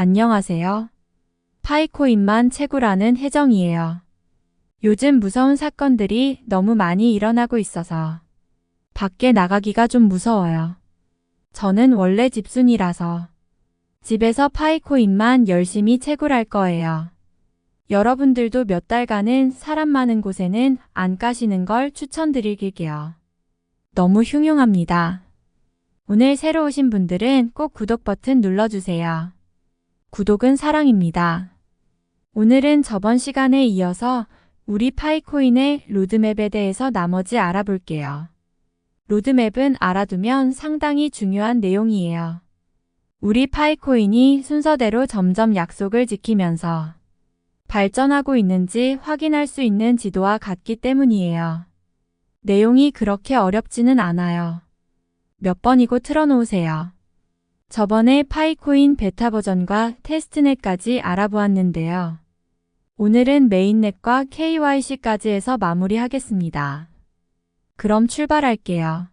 안녕하세요. 파이코인만 채굴하는 혜정이에요. 요즘 무서운 사건들이 너무 많이 일어나고 있어서 밖에 나가기가 좀 무서워요. 저는 원래 집순이라서 집에서 파이코인만 열심히 채굴할 거예요. 여러분들도 몇 달간은 사람 많은 곳에는 안 가시는 걸 추천드릴게요. 너무 흉흉합니다. 오늘 새로 오신 분들은 꼭 구독 버튼 눌러주세요. 구독은 사랑입니다. 오늘은 저번 시간에 이어서 우리 파이코인의 로드맵에 대해서 나머지 알아볼게요. 로드맵은 알아두면 상당히 중요한 내용이에요. 우리 파이코인이 순서대로 점점 약속을 지키면서 발전하고 있는지 확인할 수 있는 지도와 같기 때문이에요. 내용이 그렇게 어렵지는 않아요. 몇 번이고 틀어놓으세요. 저번에 파이코인 베타 버전과 테스트넷까지 알아보았는데요. 오늘은 메인넷과 KYC까지 해서 마무리하겠습니다. 그럼 출발할게요.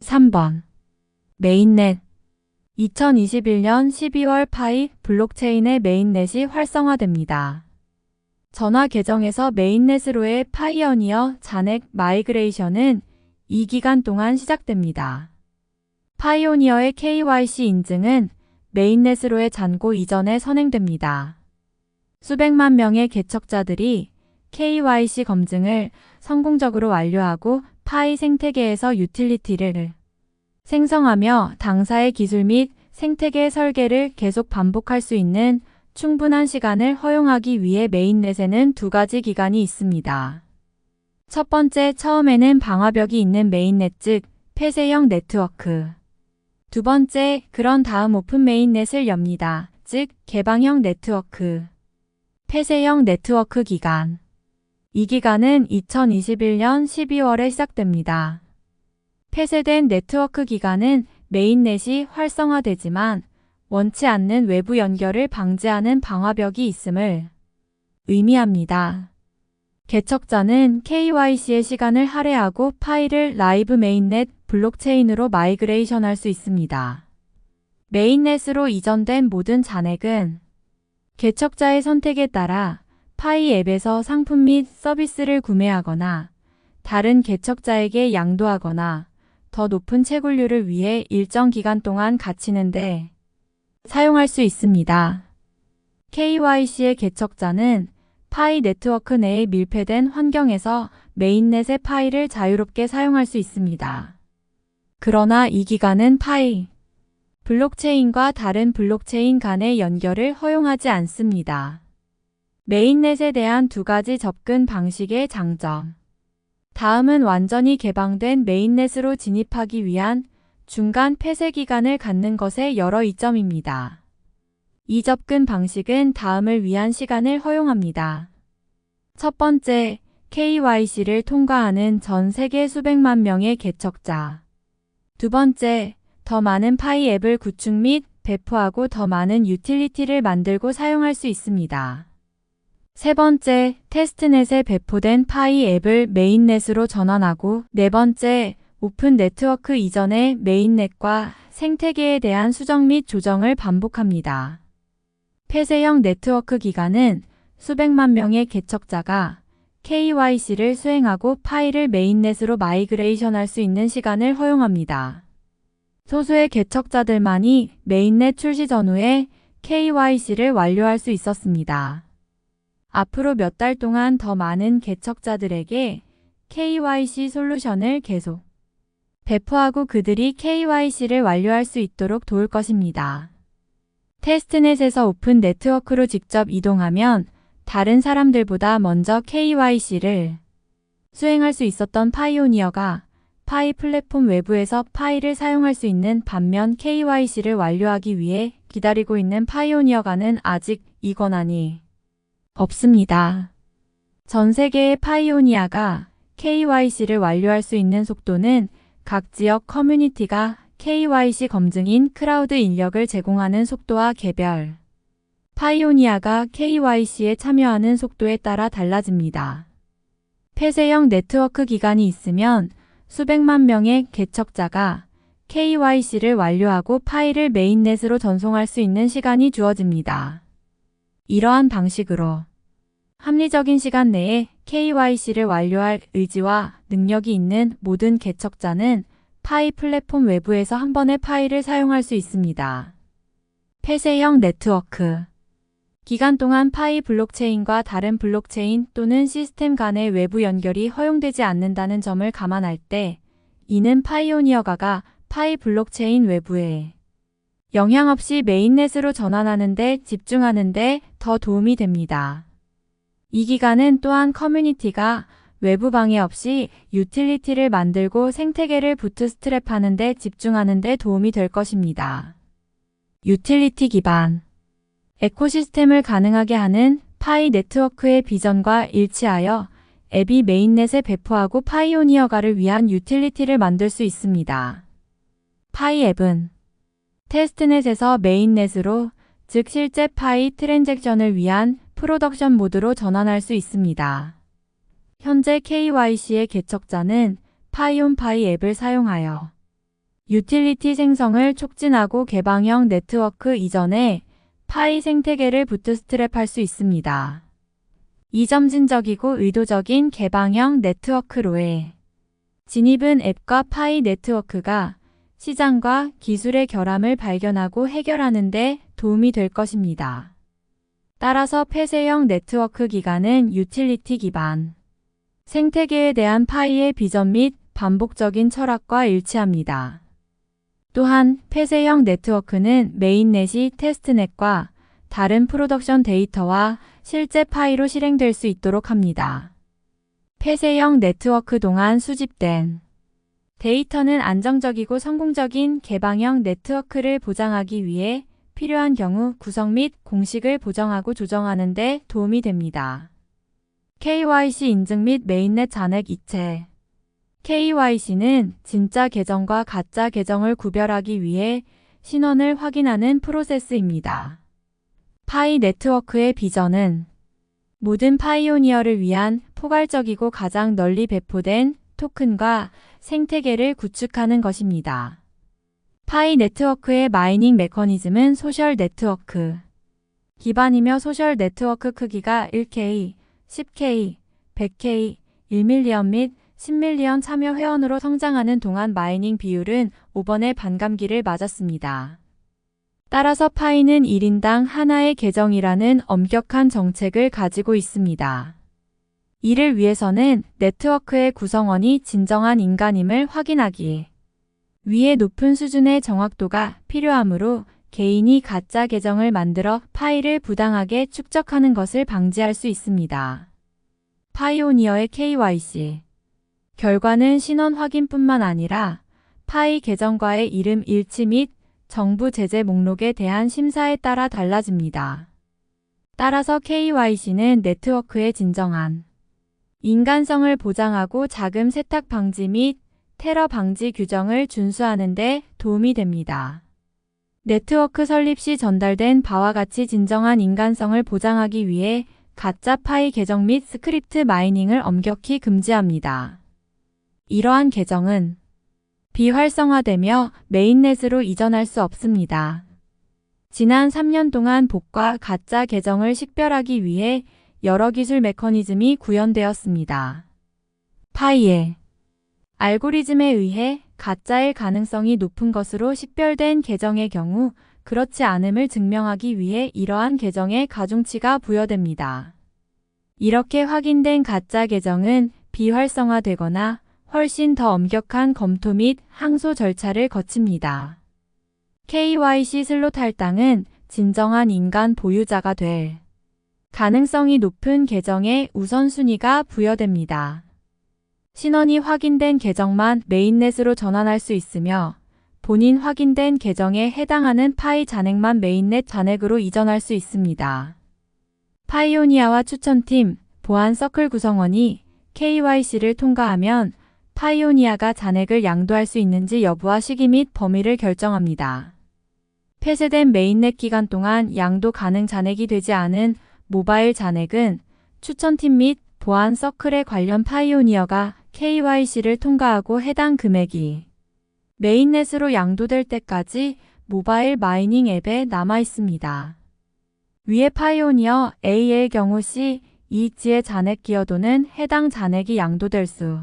3번 메인넷 2021년 12월 파이 블록체인의 메인넷이 활성화됩니다. 전화 계정에서 메인넷으로의 파이어니어 잔액 마이그레이션은 이 기간 동안 시작됩니다. 파이오니어의 KYC 인증은 메인넷으로의 잔고 이전에 선행됩니다. 수백만 명의 개척자들이 KYC 검증을 성공적으로 완료하고 파이 생태계에서 유틸리티를 생성하며 당사의 기술 및 생태계 설계를 계속 반복할 수 있는 충분한 시간을 허용하기 위해 메인넷에는 두 가지 기간이 있습니다. 첫 번째, 처음에는 방화벽이 있는 메인넷 즉 폐쇄형 네트워크. 두 번째, 그런 다음 오픈 메인넷을 엽니다. 즉 개방형 네트워크. 폐쇄형 네트워크 기간. 이 기간은 2021년 12월에 시작됩니다. 폐쇄된 네트워크 기간은 메인넷이 활성화되지만 원치 않는 외부 연결을 방지하는 방화벽이 있음을 의미합니다. 개척자는 KYC의 시간을 할애하고 파일을 라이브 메인넷 블록체인으로 마이그레이션할 수 있습니다. 메인넷으로 이전된 모든 잔액은 개척자의 선택에 따라 파이 앱에서 상품 및 서비스를 구매하거나 다른 개척자에게 양도하거나 더 높은 채굴률을 위해 일정 기간 동안 갇히는데 사용할 수 있습니다. KYC의 개척자는 파이 네트워크 내에 밀폐된 환경에서 메인넷의 파일을 자유롭게 사용할 수 있습니다. 그러나 이 기간은 파이 블록체인과 다른 블록체인 간의 연결을 허용하지 않습니다. 메인넷에 대한 두 가지 접근 방식의 장점. 다음은 완전히 개방된 메인넷으로 진입하기 위한 중간 폐쇄 기간을 갖는 것의 여러 이점입니다. 이 접근 방식은 다음을 위한 시간을 허용합니다. 첫 번째, KYC를 통과하는 전 세계 수백만 명의 개척자. 두 번째, 더 많은 파이 앱을 구축 및 배포하고 더 많은 유틸리티를 만들고 사용할 수 있습니다. 세 번째, 테스트넷에 배포된 파이 앱을 메인넷으로 전환하고 네 번째, 오픈 네트워크 이전의 메인넷과 생태계에 대한 수정 및 조정을 반복합니다. 폐쇄형 네트워크 기간은 수백만 명의 개척자가 KYC를 수행하고 파일을 메인넷으로 마이그레이션 할 수 있는 시간을 허용합니다. 소수의 개척자들만이 메인넷 출시 전후에 KYC를 완료할 수 있었습니다. 앞으로 몇 달 동안 더 많은 개척자들에게 KYC 솔루션을 계속 배포하고 그들이 KYC를 완료할 수 있도록 도울 것입니다. 테스트넷에서 오픈 네트워크로 직접 이동하면 다른 사람들보다 먼저 KYC를 수행할 수 있었던 파이오니어가 파이 플랫폼 외부에서 파일을 사용할 수 있는 반면 KYC를 완료하기 위해 기다리고 있는 파이오니어가는 아직 이 권한이 없습니다. 전 세계의 파이오니아가 KYC를 완료할 수 있는 속도는 각 지역 커뮤니티가 KYC 검증인 크라우드 인력을 제공하는 속도와 개별 파이오니아가 KYC에 참여하는 속도에 따라 달라집니다. 폐쇄형 네트워크 기간이 있으면 수백만 명의 개척자가 KYC를 완료하고 파일을 메인넷으로 전송할 수 있는 시간이 주어집니다. 이러한 방식으로 합리적인 시간 내에 KYC를 완료할 의지와 능력이 있는 모든 개척자는 파이 플랫폼 외부에서 한 번에 파일을 사용할 수 있습니다. 폐쇄형 네트워크 기간 동안 파이 블록체인과 다른 블록체인 또는 시스템 간의 외부 연결이 허용되지 않는다는 점을 감안할 때 이는 파이오니어가가 파이 블록체인 외부에 영향 없이 메인넷으로 전환하는 데 집중하는 데 더 도움이 됩니다. 이 기간은 또한 커뮤니티가 외부 방해 없이 유틸리티를 만들고 생태계를 부트스트랩하는 데 집중하는 데 도움이 될 것입니다. 유틸리티 기반 에코시스템을 가능하게 하는 파이 네트워크의 비전과 일치하여 앱이 메인넷에 배포하고 파이오니어가를 위한 유틸리티를 만들 수 있습니다. 파이 앱은 테스트넷에서 메인넷으로 즉 실제 파이 트랜잭션을 위한 프로덕션 모드로 전환할 수 있습니다. 현재 KYC의 개척자는 파이온파이 앱을 사용하여 유틸리티 생성을 촉진하고 개방형 네트워크 이전에 파이 생태계를 부트스트랩할 수 있습니다. 이 점진적이고 의도적인 개방형 네트워크로의 진입은 앱과 파이 네트워크가 시장과 기술의 결함을 발견하고 해결하는 데 도움이 될 것입니다. 따라서 폐쇄형 네트워크 기반은 유틸리티 기반, 생태계에 대한 파이의 비전 및 반복적인 철학과 일치합니다. 또한 폐쇄형 네트워크는 메인넷이 테스트넷과 다른 프로덕션 데이터와 실제 파이로 실행될 수 있도록 합니다. 폐쇄형 네트워크 동안 수집된 데이터는 안정적이고 성공적인 개방형 네트워크를 보장하기 위해 필요한 경우 구성 및 공식을 보정하고 조정하는 데 도움이 됩니다. KYC 인증 및 메인넷 잔액 이체 KYC는 진짜 계정과 가짜 계정을 구별하기 위해 신원을 확인하는 프로세스입니다. 파이 네트워크의 비전은 모든 파이오니어를 위한 포괄적이고 가장 널리 배포된 토큰과 생태계를 구축하는 것입니다. 파이 네트워크의 마이닝 메커니즘은 소셜 네트워크 기반이며 소셜 네트워크 크기가 1K, 10K, 100K, 1밀리언 및 10밀리언 참여 회원으로 성장하는 동안 마이닝 비율은 5번의 반감기를 맞았습니다. 따라서 파이는 1인당 하나의 계정이라는 엄격한 정책을 가지고 있습니다. 이를 위해서는 네트워크의 구성원이 진정한 인간임을 확인하기 위해 높은 수준의 정확도가 필요하므로 개인이 가짜 계정을 만들어 파일을 부당하게 축적하는 것을 방지할 수 있습니다. 파이오니어의 KYC 결과는 신원 확인뿐만 아니라 파이 계정과의 이름 일치 및 정부 제재 목록에 대한 심사에 따라 달라집니다. 따라서 KYC는 네트워크의 진정한 인간성을 보장하고 자금 세탁 방지 및 테러 방지 규정을 준수하는 데 도움이 됩니다. 네트워크 설립 시 전달된 바와 같이 진정한 인간성을 보장하기 위해 가짜 파이 계정 및 스크립트 마이닝을 엄격히 금지합니다. 이러한 계정은 비활성화되며 메인넷으로 이전할 수 없습니다. 지난 3년 동안 복과 가짜 계정을 식별하기 위해 여러 기술 메커니즘이 구현되었습니다. 파이의 알고리즘에 의해 가짜일 가능성이 높은 것으로 식별된 계정의 경우 그렇지 않음을 증명하기 위해 이러한 계정에 가중치가 부여됩니다. 이렇게 확인된 가짜 계정은 비활성화되거나 훨씬 더 엄격한 검토 및 항소 절차를 거칩니다. KYC 슬롯 할당은 진정한 인간 보유자가 될 가능성이 높은 계정에 우선순위가 부여됩니다. 신원이 확인된 계정만 메인넷으로 전환할 수 있으며 본인 확인된 계정에 해당하는 파이 잔액만 메인넷 잔액으로 이전할 수 있습니다. 파이오니아와 추천팀, 보안 서클 구성원이 KYC를 통과하면 파이오니아가 잔액을 양도할 수 있는지 여부와 시기 및 범위를 결정합니다. 폐쇄된 메인넷 기간 동안 양도 가능 잔액이 되지 않은 모바일 잔액은 추천팀 및 보안 서클에 관련 파이오니어가 KYC를 통과하고 해당 금액이 메인넷으로 양도될 때까지 모바일 마이닝 앱에 남아 있습니다. 위에 파이오니어 A의 경우 C, 이지의 잔액 기여도는 해당 잔액이 양도될 수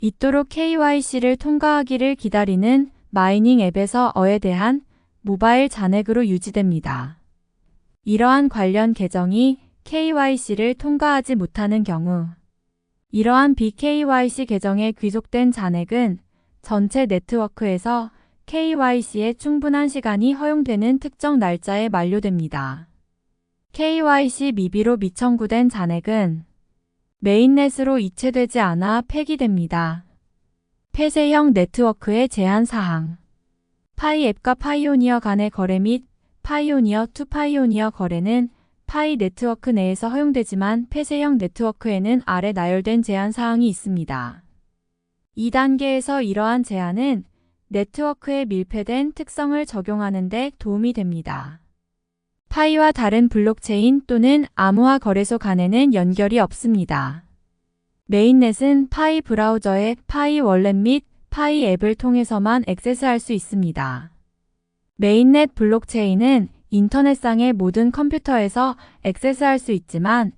있도록 KYC를 통과하기를 기다리는 마이닝 앱에서 어에 대한 모바일 잔액으로 유지됩니다. 이러한 관련 계정이 KYC를 통과하지 못하는 경우 이러한 BKYC 계정에 귀속된 잔액은 전체 네트워크에서 KYC에 충분한 시간이 허용되는 특정 날짜에 만료됩니다. KYC 미비로 미청구된 잔액은 메인넷으로 이체되지 않아 폐기됩니다. 폐쇄형 네트워크의 제한 사항 파이 앱과 파이오니어 간의 거래 및 파이오니어 투 파이오니어 거래는 파이 네트워크 내에서 허용되지만 폐쇄형 네트워크에는 아래 나열된 제한 사항이 있습니다. 2단계에서 이러한 제한은 네트워크의 밀폐된 특성을 적용하는 데 도움이 됩니다. 파이와 다른 블록체인 또는 암호화 거래소 간에는 연결이 없습니다. 메인넷은 파이 브라우저의 파이 월렛 및 파이 앱을 통해서만 액세스할 수 있습니다. 메인넷 블록체인은 인터넷상의 모든 컴퓨터에서 액세스할 수 있지만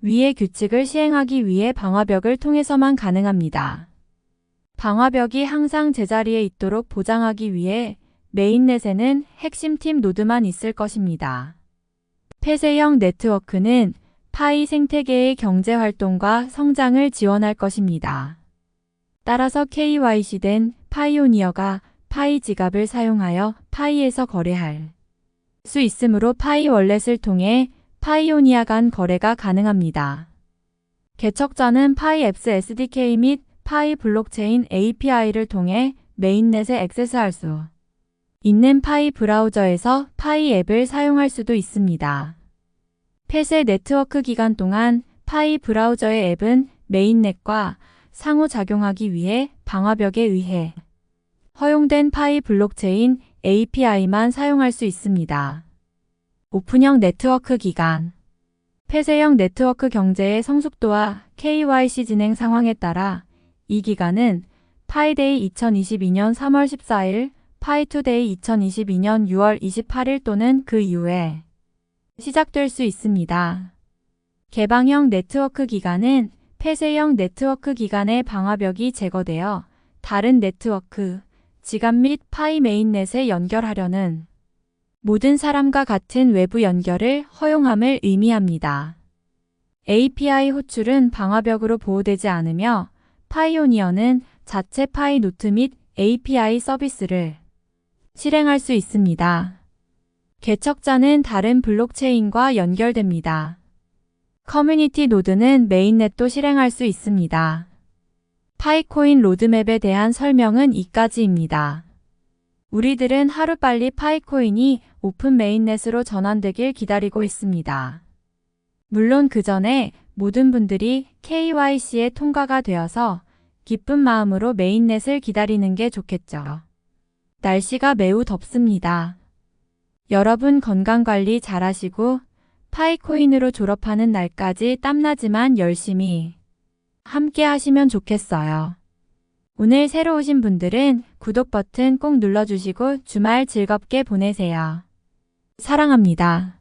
위의 규칙을 시행하기 위해 방화벽을 통해서만 가능합니다. 방화벽이 항상 제자리에 있도록 보장하기 위해 메인넷에는 핵심 팀 노드만 있을 것입니다. 폐쇄형 네트워크는 파이 생태계의 경제 활동과 성장을 지원할 것입니다. 따라서 KYC된 파이오니어가 파이 지갑을 사용하여 파이에서 거래할 수 있으므로 파이 월렛을 통해 파이오니아 간 거래가 가능합니다. 개척자는 파이 앱스 SDK 및 파이 블록체인 API를 통해 메인넷에 액세스할 수 있는 파이 브라우저에서 파이 앱을 사용할 수도 있습니다. 폐쇄 네트워크 기간 동안 파이 브라우저의 앱은 메인넷과 상호작용하기 위해 방화벽에 의해 허용된 파이 블록체인 API만 사용할 수 있습니다. 오픈형 네트워크 기간 폐쇄형 네트워크 경제의 성숙도와 KYC 진행 상황에 따라 이 기간은 파이데이 2022년 3월 14일, 파이투데이 2022년 6월 28일 또는 그 이후에 시작될 수 있습니다. 개방형 네트워크 기간은 폐쇄형 네트워크 기간의 방화벽이 제거되어 다른 네트워크, 지갑 및 파이 메인넷에 연결하려는 모든 사람과 같은 외부 연결을 허용함을 의미합니다. API 호출은 방화벽으로 보호되지 않으며 파이오니어는 자체 파이 노트 및 API 서비스를 실행할 수 있습니다. 개척자는 다른 블록체인과 연결됩니다. 커뮤니티 노드는 메인넷도 실행할 수 있습니다. 파이코인 로드맵에 대한 설명은 이까지입니다. 우리들은 하루빨리 파이코인이 오픈 메인넷으로 전환되길 기다리고 있습니다. 물론 그 전에 모든 분들이 KYC에 통과가 되어서 기쁜 마음으로 메인넷을 기다리는 게 좋겠죠. 날씨가 매우 덥습니다. 여러분 건강관리 잘 하시고 파이코인으로 졸업하는 날까지 땀나지만 열심히 함께 하시면 좋겠어요. 오늘 새로 오신 분들은 구독 버튼 꼭 눌러주시고 주말 즐겁게 보내세요. 사랑합니다.